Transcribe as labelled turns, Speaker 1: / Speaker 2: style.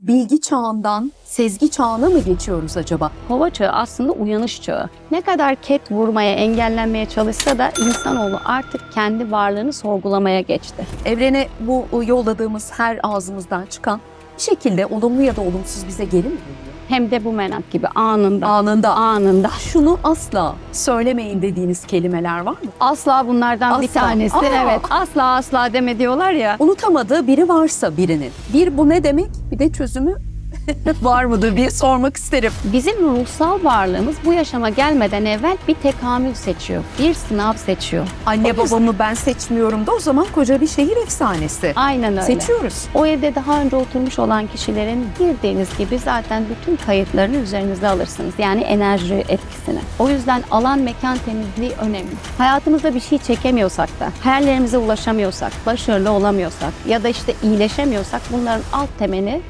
Speaker 1: bilgi çağından sezgi çağına mı geçiyoruz acaba?
Speaker 2: Kova çağı aslında uyanış çağı. Ne kadar ket vurmaya, engellenmeye çalışsa da insanoğlu artık kendi varlığını sorgulamaya geçti.
Speaker 1: Evrene bu yolladığımız her ağzımızdan çıkan bir şekilde olumlu ya da olumsuz bize geri mi?
Speaker 2: Hem de bu menat gibi anında.
Speaker 1: Anında.
Speaker 2: Anında.
Speaker 1: Şunu asla söylemeyin dediğiniz kelimeler var mı?
Speaker 2: Asla bunlardan bir
Speaker 1: Asla.
Speaker 2: tanesi.
Speaker 1: Aa.
Speaker 2: Evet. Asla asla deme diyorlar ya.
Speaker 1: Unutamadığı biri varsa birinin. Bir bu ne demek? Bir de çözümü var mıdır diye sormak isterim.
Speaker 2: Bizim ruhsal varlığımız bu yaşama gelmeden evvel bir tekamül seçiyor. Bir sınav seçiyor.
Speaker 1: Anne babamı ben seçmiyorum da o zaman koca bir şehir efsanesi.
Speaker 2: Aynen öyle.
Speaker 1: Seçiyoruz.
Speaker 2: O evde daha önce oturmuş olan kişilerin girdiğiniz gibi zaten bütün kayıtlarını üzerinize alırsınız. Yani enerji etkisini. O yüzden alan mekan temizliği önemli. Hayatımızda bir şey çekemiyorsak da, hayallerimize ulaşamıyorsak, başarılı olamıyorsak ya da işte iyileşemiyorsak bunların alt temeli